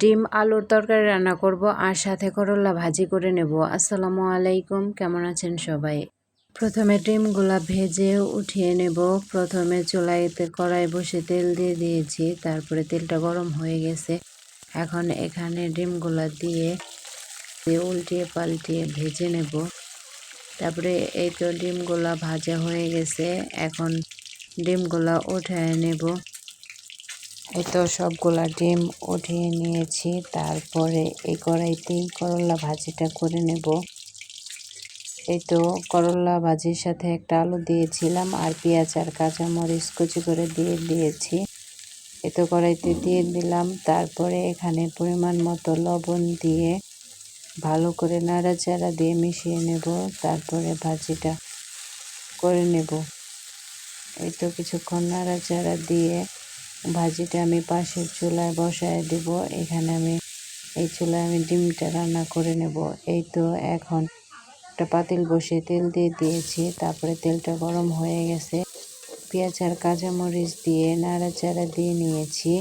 ডিম, আলুর তরকারি রান্না করব আর সাথে করলা ভাজি করে নেব। আসসালামু আলাইকুম, কেমন আছেন সবাই? প্রথমে ডিমগুলা ভেজে উঠিয়ে নেব। প্রথমে চুলাইতে কড়াই বসে তেল দিয়ে দিয়েছি, তারপরে তেলটা গরম হয়ে গেছে। এখন এখানে ডিমগুলা দিয়ে দিয়ে উল্টিয়ে পাল্টিয়ে ভেজে নেব। তারপরে এই তো ডিমগুলা ভাজা হয়ে গেছে, এখন ডিমগুলা উঠায় নেব। এই তো সবগুলা ডিম উঠিয়ে নিয়েছি, তারপরে এই কড়াইতেই করলা ভাজিটা করে নেব। এই তো করলা ভাজির সাথে একটা আলু দিয়েছিলাম আর পেঁয়াজ আর কাঁচামরিচ কুচি করে দিয়ে দিয়েছি। এই তো কড়াইতে দিয়ে দিলাম, তারপরে এখানে পরিমাণ মতো লবণ দিয়ে ভালো করে নাড়াচাড়া দিয়ে মিশিয়ে নেব, তারপরে ভাজিটা করে নেব। এই তো কিছুক্ষণ নাড়াচাড়া দিয়ে ভাজিটা আমি পাশের চুলায় বসায় দেব। এখানে আমি এই চুলায় আমি ডিমটা রান্না করে নেব। এই তো এখন একটা পাতিল বসে তেল দিয়ে দিয়েছি। তারপরে তেলটা গরম হয়ে গেছে। পেঁয়াজ আর কাঁচামরিচ দিয়ে নাড়াচাড়া দিয়ে নিয়েছি।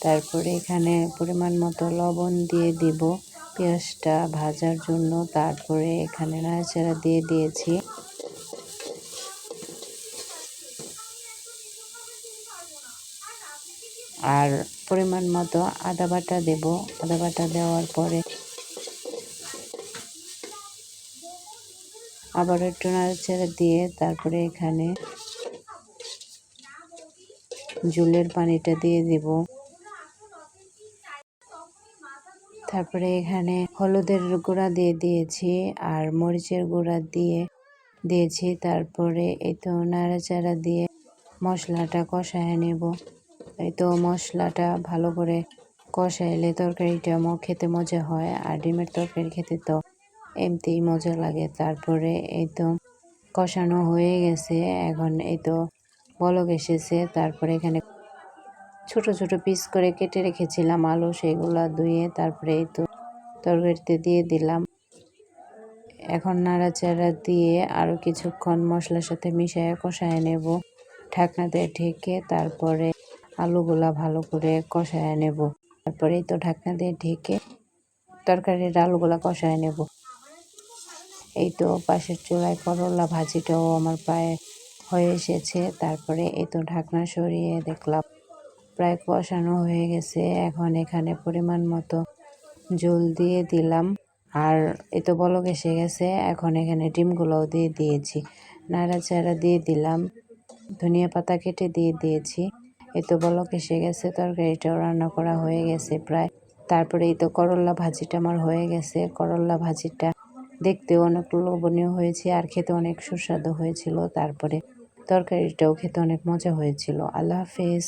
তারপরে এখানে পরিমাণ মতো লবণ দিয়ে দিব পেঁয়াজটা ভাজার জন্য। তারপরে এখানে নাড়াচাড়া দিয়ে দিয়েছি। আর পরিমাণ মতো আদা বাটা দেব। আদা বাটা দেওয়ার পরে আবার একটু নাড়াচাড়া দিয়ে তারপরে এখানে জুলের পানিটা দিয়ে দিব। তারপরে এখানে হলুদের গুঁড়া দিয়ে দিয়েছি আর মরিচের গুঁড়া দিয়ে দিয়েছি। তারপরে এই তো নাড়াচাড়া দিয়ে মশলাটা কষায় নেব। এই তো মশলাটা ভালো করে কষাইলে তরকারিটা খেতে মজা হয় আর ডিমের তরকারি খেতে তো এমনিতেই মজা লাগে। তারপরে এই তো কষানো হয়ে গেছে। এখন এই তো বলক এসেছে। তারপরে এখানে ছোট ছোট পিস করে কেটে রেখেছিলাম আলু সেগুলো ধুয়ে তারপরে এই তো তরকারিতে দিয়ে দিলাম। এখন নাড়াচাড়া দিয়ে আরও কিছুক্ষণ মশলার সাথে মিশিয়ে কষায় নেব। ঢাকনাতে ঢেকে তারপরে আলুগুলা ভালো করে কষায় নেব। তারপরে তো ঢাকনা দিয়ে ঢেকে তরকারির আলুগুলা কষায় নেব। এই তো পাশের চুলায় করলা ভাজিটাও আমার প্রায় হয়ে এসেছে। তারপরে এই তো ঢাকনা সরিয়ে দেখলাম, প্রায় কষানো হয়ে গেছে। এখন এখানে পরিমাণ মতো জল দিয়ে দিলাম। আর এই তো বলক এসে গেছে, এখন এখানে ডিমগুলোও দিয়ে দিয়েছি। নাড়াচাড়া দিয়ে দিলাম, ধনিয়া পাতা কেটে দিয়ে দিয়েছি। এই তো বলক এসে গেছে, তরকারিটাও রান্না করা হয়ে গেছে প্রায়। তারপরে এই তো করল্লা ভাজিটা আমার হয়ে গেছে। করল্লা ভাজিটা দেখতে অনেক লোভনীয় হয়েছে আর খেতে অনেক সুস্বাদু হয়েছিল। তারপরে তরকারিটাও খেতে অনেক মজা হয়েছিল। আল্লাহ হাফেজ।